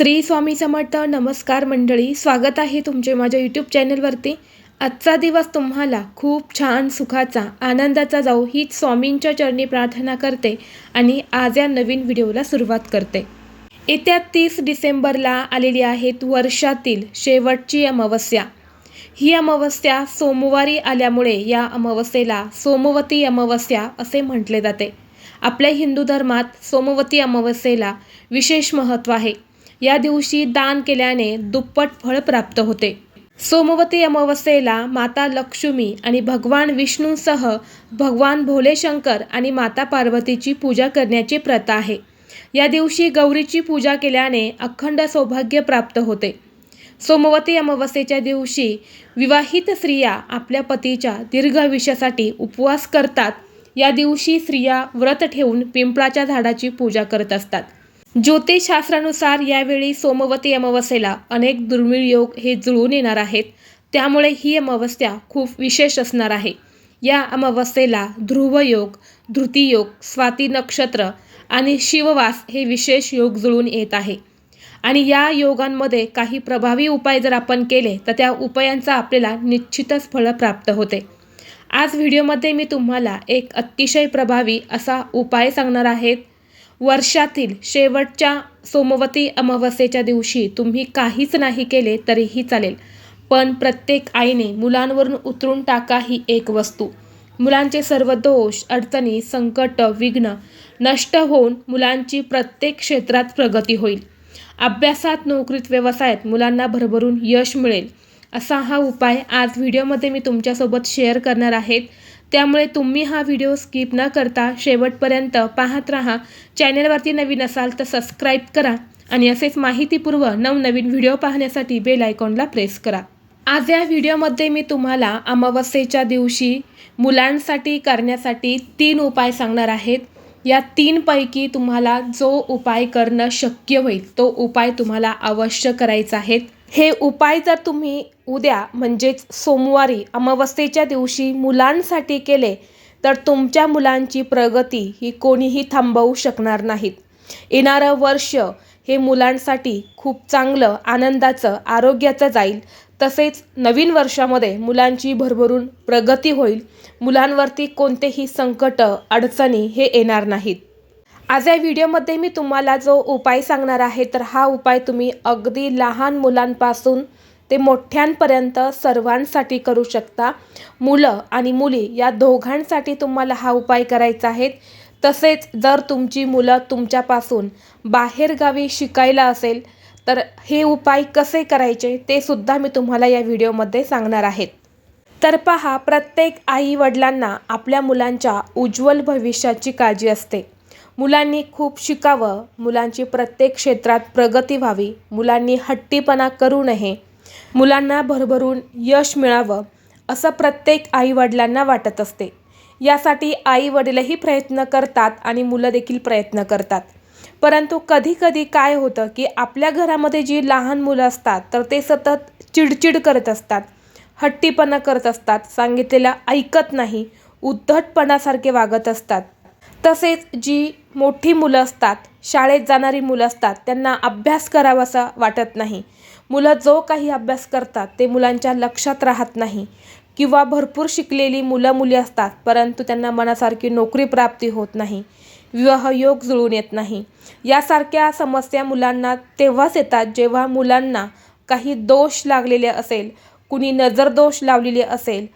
श्री स्वामी समर्थ नमस्कार मंडळी स्वागत आहे तुमचे माझ्या यूट्यूब चॅनलवरती. आजचा दिवस तुम्हाला खूप छान सुखाचा आनंदाचा जाऊ हीच स्वामींच्या चरणी प्रार्थना करते आणि आज या नवीन व्हिडिओला सुरुवात करते. येत्या तीस डिसेंबरला आलेली आहेत वर्षातील शेवटची अमावस्या. ही अमावस्या सोमवारी आल्यामुळे या अमावस्येला सोमवती अमावस्या असे म्हटले जाते. आपल्या हिंदू धर्मात सोमवती अमावस्येला विशेष महत्त्व आहे. या दिवशी दान केल्याने दुप्पट फळ प्राप्त होते. सोमवती अमावस्येला माता लक्ष्मी आणि भगवान विष्णूसह भगवान भोलेशंकर आणि माता पार्वतीची पूजा करण्याची प्रथा आहे. या दिवशी गौरीची पूजा केल्याने अखंड सौभाग्य प्राप्त होते. सोमवती अमावस्येच्या दिवशी विवाहित स्त्रिया आपल्या पतीच्या दीर्घ आयुष्यासाठी उपवास करतात. या दिवशी स्त्रिया व्रत ठेवून पिंपळाच्या झाडाची पूजा करत असतात. ज्योतिषशास्त्रानुसार यावेळी सोमवती अमावस्येला अनेक दुर्मिळ योग हे जुळून येणार आहेत. त्यामुळे ही अमावस्या खूप विशेष असणार आहे. या अमावस्येला ध्रुवयोग धृतीयोग स्वाती नक्षत्र आणि शिववास हे विशेष योग जुळून येत आहे. आणि या योगांमध्ये काही प्रभावी उपाय जर आपण केले तर त्या उपायांचा आपल्याला निश्चितच फळ प्राप्त होते. आज व्हिडिओमध्ये मी तुम्हाला एक अतिशय प्रभावी असा उपाय सांगणार आहेत वर्षातील शेवटच्या सोमवती अमावस्येच्या दिवशी तुम्ही काहीच नाही केले तरीही चालेल. पण प्रत्येक आईने मुलांवरून उतरून टाका ही एक वस्तू. मुलांचे सर्व दोष अडचणी संकट विघ्न नष्ट होऊन मुलांची प्रत्येक क्षेत्रात प्रगती होईल. अभ्यासात नोकरीत व्यवसायात मुलांना भरभरून यश मिळेल. असा हा उपाय आज व्हिडिओमध्ये मी तुमच्यासोबत शेअर करणार आहेत त्यामुळे तुम्ही हा व्हिडिओ स्किप न करता शेवटपर्यंत पाहत राहा. चॅनलवरती नवीन असाल तर सबस्क्राईब करा आणि असेच माहितीपूर्व नवनवीन व्हिडिओ पाहण्यासाठी बेल आयकॉनला प्रेस करा. आज या व्हिडिओमध्ये मी तुम्हाला अमावस्येच्या दिवशी मुलांसाठी करण्यासाठी तीन उपाय सांगणार आहेत. या तीनपैकी तुम्हाला जो उपाय करणं शक्य होईल तो उपाय तुम्हाला अवश्य करायचा आहे. हे उपाय जर तुम्ही उद्या म्हणजेच सोमवारी अमावस्येच्या दिवशी मुलांसाठी केले तर तुमच्या मुलांची प्रगती ही कोणीही थांबवू शकणार नाहीत. येणारं वर्ष हे मुलांसाठी खूप चांगलं आनंदाचं आरोग्याचं जाईल. तसेच नवीन वर्षामध्ये मुलांची भरभरून प्रगती होईल. मुलांवरती कोणतेही संकट अडचणी हे येणार नाहीत. आज या व्हिडिओमध्ये मी तुम्हाला जो उपाय सांगणार आहे तर हा उपाय तुम्ही अगदी लहान मुलांपासून ते मोठ्यांपर्यंत सर्वांसाठी करू शकता. मुलं आणि मुली या दोघांसाठी तुम्हाला हा उपाय करायचा आहे. तसेच जर तुमची मुलं तुमच्यापासून बाहेरगावी शिकायला असेल तर हे उपाय कसे करायचे ते सुद्धा मी तुम्हाला या व्हिडिओमध्ये सांगणार आहेत तर पहा प्रत्येक आई वडिलांना आपल्या मुलांच्या उज्ज्वल भविष्याची काळजी असते. मुलांनी खूप शिकावं मुलांची प्रत्येक क्षेत्रात प्रगती व्हावी मुलांनी हट्टीपणा करू नये मुलांना भरभरून यश मिळावं असं प्रत्येक आईवडिलांना वाटत असते. यासाठी आईवडीलही प्रयत्न करतात आणि मुलं देखील प्रयत्न करतात. परंतु कधी कधी काय होतं की आपल्या घरामध्ये जी लहान मुलं असतात तर ते सतत चिडचिड करत असतात हट्टीपणा करत असतात सांगितलेलं ऐकत नाही उद्धटपणासारखे वागत असतात. तसेच जी मोठी मुलं असतात शाळेत जाणारी मुलं असतात त्यांना अभ्यास करावासा वाटत नाही. मुलं जो काही अभ्यास करतात ते मुलांच्या लक्षात राहत नाही. किंवा भरपूर शिकलेली मुलं मुली असतात परंतु त्यांना मनासारखी नोकरी प्राप्ती होत नाही. विवाहयोग जुळून येत नाही. यासारख्या समस्या मुलांना तेव्हाच येतात जेव्हा मुलांना काही दोष लागलेले असेल कुणी नजरदोष लावलेले असेल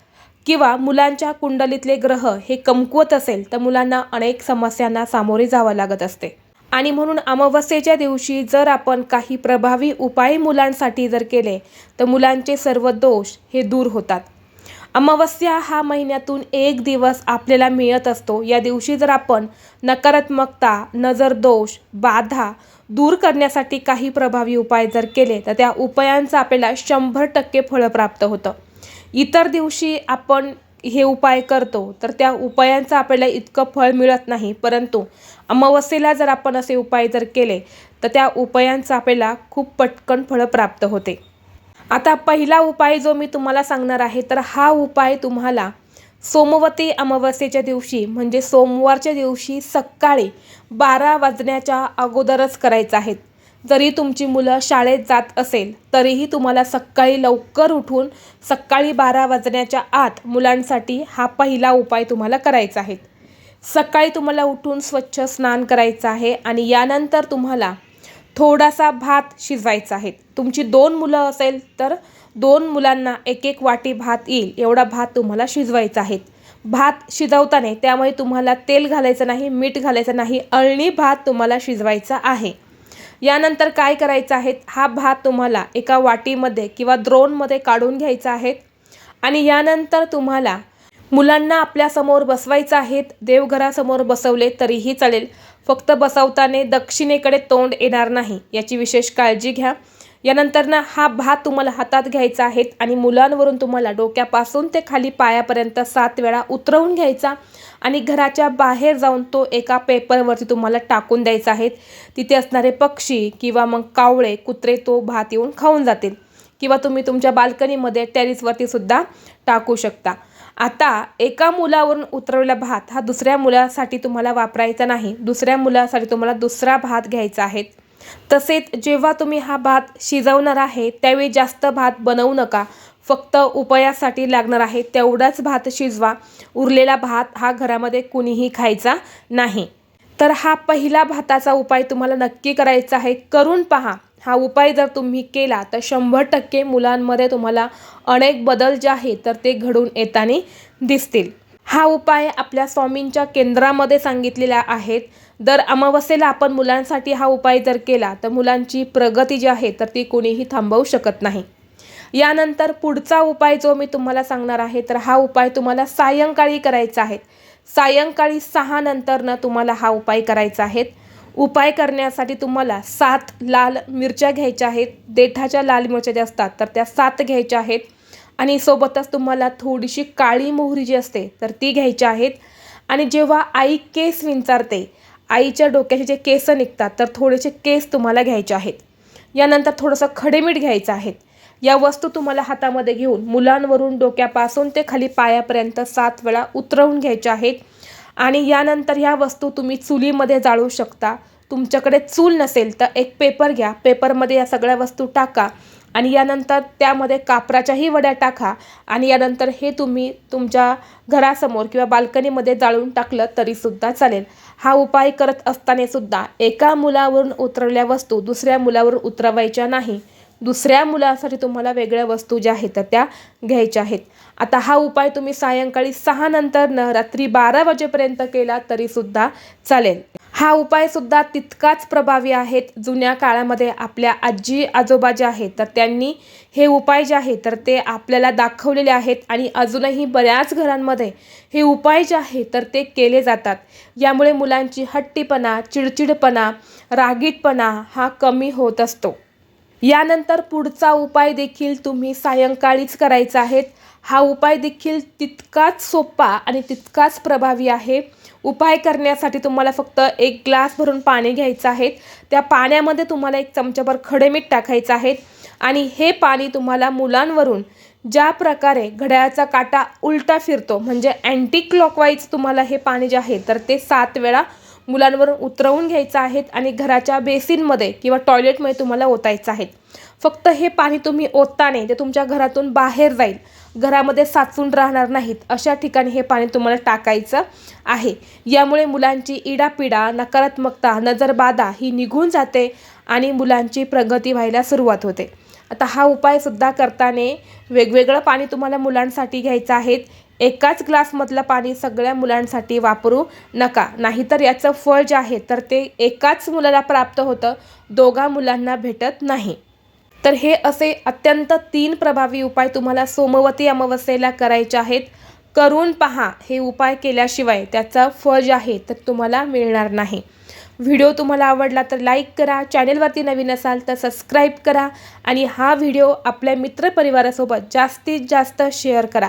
किंवा मुलांच्या कुंडलीतले ग्रह हे कमकुवत असेल तर मुलांना अनेक समस्यांना सामोरे जावं लागत असते. आणि म्हणून अमावस्येच्या दिवशी जर आपण काही प्रभावी उपाय मुलांसाठी जर केले तर मुलांचे सर्व दोष हे दूर होतात. अमावस्या हा महिन्यातून एक दिवस आपल्याला मिळत असतो. या दिवशी जर आपण नकारात्मकता नजरदोष बाधा दूर करण्यासाठी काही प्रभावी उपाय जर केले तर त्या उपायांचं आपल्याला शंभर टक्के फळं प्राप्त होतं. इतर दिवशी आपण हे उपाय करतो तर त्या उपायांचं आपल्याला इतकं फळ मिळत नाही. परंतु अमावस्येला जर आपण असे उपाय जर केले तर त्या उपायांचं आपल्याला खूप पटकन फळं प्राप्त होते. आता पहिला उपाय जो मी तुम्हाला सांगणार आहे तर हा उपाय तुम्हाला सोमवती अमावस्येच्या दिवशी म्हणजे सोमवारच्या दिवशी सकाळी बारा वाजण्याच्या अगोदरच करायचा आहे. जरी तुमची मुलं शाळेत जात असेल तरीही तुम्हाला सकाळी लवकर उठून सकाळी बारा वाजण्याच्या आत मुलांसाठी हा पहिला उपाय तुम्हाला करायचा आहे. सकाळी तुम्हाला उठून स्वच्छ स्नान करायचं आहे आणि यानंतर तुम्हाला थोडासा भात शिजवायचा आहे. तुमची दोन मुलं असेल तर दोन मुलांना एक एक वाटी भात येईल एवढा भात तुम्हाला शिजवायचा आहे. भात शिजवताना त्यामुळे तुम्हाला तेल घालायचं नाही मीठ घालायचं नाही अळणी भात तुम्हाला शिजवायचा आहे. यानंतर काय करायचं आहे? हा भात तुम्हाला एका वाटीमध्ये किंवा द्रोणमध्ये काढून घ्यायचा आहे. आणि यानंतर तुम्हाला मुलांना आपल्यासमोर बसवायचं आहेत देवघरासमोर बसवले तरीही चालेल. फक्त बसवताना दक्षिणेकडे तोंड येणार नाही. याची विशेष काळजी घ्या. यानंतर ना हा भात तुम्हाला हातात घ्यायचा आहे आणि मुलांवरून तुम्हाला डोक्यापासून ते खाली पायापर्यंत सात वेळा उतरवून घ्यायचा आणि घराच्या बाहेर जाऊन तो एका पेपरवरती तुम्हाला टाकून द्यायचा आहे. तिथे असणारे पक्षी किंवा मग कावळे कुत्रे तो भात येऊन खाऊन जातील. किंवा तुम्ही तुमच्या बाल्कनीमध्ये टेरिसवरती सुद्धा टाकू शकता. आता एका मुलावरून उतरवलेला भात हा दुसऱ्या मुलासाठी तुम्हाला वापरायचा नाही. दुसऱ्या मुलासाठी तुम्हाला दुसरा भात घ्यायचा आहे. तसेच जेव्हा तुम्ही हा भात शिजवणार आहे त्यावेळी जास्त भात बनवू नका. फक्त उपायासाठी लागणार आहे तेवढाच भात शिजवा. उरलेला भात हा घरामध्ये कुणीही खायचा नाही. तर हा पहिला भाताचा उपाय तुम्हाला नक्की करायचा आहे. करून पहा. हा उपाय जर तुम्ही केला तर शंभर टक्के मुलांमध्ये तुम्हाला अनेक बदल जे आहेत तर ते घडून येताना दिसतील. हा उपाय आपल्या स्वामींच्या केंद्रामध्ये सांगितलेला आहेत दर अमावस्येला आपण मुलांसाठी हा उपाय जर केला तर मुलांची प्रगती जी आहे तर ती कोणीही थांबवू शकत नाही. यानंतर पुढचा उपाय जो मी तुम्हाला सांगणार आहे तर हा उपाय तुम्हाला सायंकाळी करायचा आहे. सायंकाळी सहानंतरनं तुम्हाला हा उपाय करायचा आहे. उपाय करण्यासाठी तुम्हाला सात लाल मिरच्या घ्यायच्या आहेत. देठाच्या लाल मिरच्या ज्या असतात तर त्या सात घ्यायच्या आहेत. आणि सोबतच तुम्हाला थोडीशी काळी मोहरी जी असते तर ती घ्यायची आहेत. आणि जेव्हा आई केस विंचारते आईच्या डोक्याचे जे केस निघतात तर थोडेसे केस तुम्हाला घ्यायचे आहेत. यानंतर थोडंसं खडेमीठ घ्यायचं आहे या वस्तू तुम्हाला हातामध्ये घेऊन मुलांवरून डोक्यापासून ते खाली पायापर्यंत सात वेळा उतरवून घ्यायच्या आहेत. आणि यानंतर ह्या वस्तू तुम्ही चुलीमध्ये जाळू शकता. तुमच्याकडे चूल नसेल तर एक पेपर घ्या. पेपरमध्ये या सगळ्या वस्तू टाका. आणि यानंतर त्यामध्ये कापराच्याही वड्या टाका आणि यानंतर हे तुम्ही तुमच्या घरासमोर किंवा बाल्कनीमध्ये जाळून टाकलं तरीसुद्धा चालेल. हा उपाय करत असताना सुद्धा एका मुलावरून उतरवल्या वस्तू दुसऱ्या मुलावरून उतरवायच्या नाही. दुसऱ्या मुलासाठी तुम्हाला वेगळ्या वस्तू ज्या आहेत त्या घ्यायच्या आहेत. आता हा उपाय तुम्ही सायंकाळी सहा नंतर न रात्री बारा वाजेपर्यंत केला तरीसुद्धा चालेल. हा उपाय सुद्धा तितकाच प्रभावी आहेत. जुन्या काळामध्ये आपल्या आजी आजोबा जे आहेत तर त्यांनी हे उपाय जे आहेत तर ते आपल्याला दाखवलेले आहेत आणि अजूनही बऱ्याच घरांमध्ये हे उपाय जे आहेत तर ते केले जातात. यामुळे मुलांची हट्टीपणा चिडचिडपणा रागीटपणा हा कमी होत असतो. यानंतर पुढचा उपाय देखील तुम्ही सायंकाळीच करायचा आहे. हा उपाय देखील तितकाच सोपा आणि तितकाच प्रभावी आहे. उपाय करण्यासाठी तुम्हाला फक्त एक ग्लास भरून पाणी घ्यायचं आहे. त्या पाण्यामध्ये तुम्हाला एक चमचाभर खडे मीठ टाकायचं आहे आणि हे पाणी तुम्हाला मुलांवरून ज्या प्रकारे घड्याळाचा काटा उलटा फिरतो म्हणजे अँटी क्लॉकवाईज तुम्हाला हे पाणी जे आहे तर ते सात वेळा मुलांवरून उतरवून घ्यायचं आहेत आणि घराच्या बेसिनमध्ये किंवा टॉयलेटमध्ये तुम्हाला ओतायचं आहे फक्त हे पाणी तुम्ही ओतताने ते तुमच्या घरातून बाहेर जाईल. घरामध्ये साचून राहणार नाहीत. अशा ठिकाणी हे पाणी तुम्हाला टाकायचं आहे. यामुळे मुलांची इडापिडा नकारात्मकता नजरबाधा ही निघून जाते आणि मुलांची प्रगती व्हायला सुरुवात होते. आता हा उपायसुद्धा करताना वेगवेगळं पाणी तुम्हाला मुलांसाठी घ्यायचं आहे एकाच ग्लासमधलं पाणी सगळ्या मुलांसाठी वापरू नका. नाहीतर याचं फळ जे आहे तर ते एकाच मुलाला प्राप्त होतं दोघा मुलांना भेटत नाही. तर हे असे अत्यंत तीन प्रभावी उपाय तुम्हाला सोमवती अमावस्येला करायचे आहेत. करून पहा हे उपाय केल्याशिवाय त्याचं फळ जे आहे तर तुम्हाला मिळणार नाही. व्हिडिओ तुम्हाला आवडला तर लाईक करा चॅनेलवरती नवीन असाल तर सबस्क्राईब करा आणि हा व्हिडिओ आपल्या मित्रपरिवारासोबत जास्तीत जास्त शेअर करा.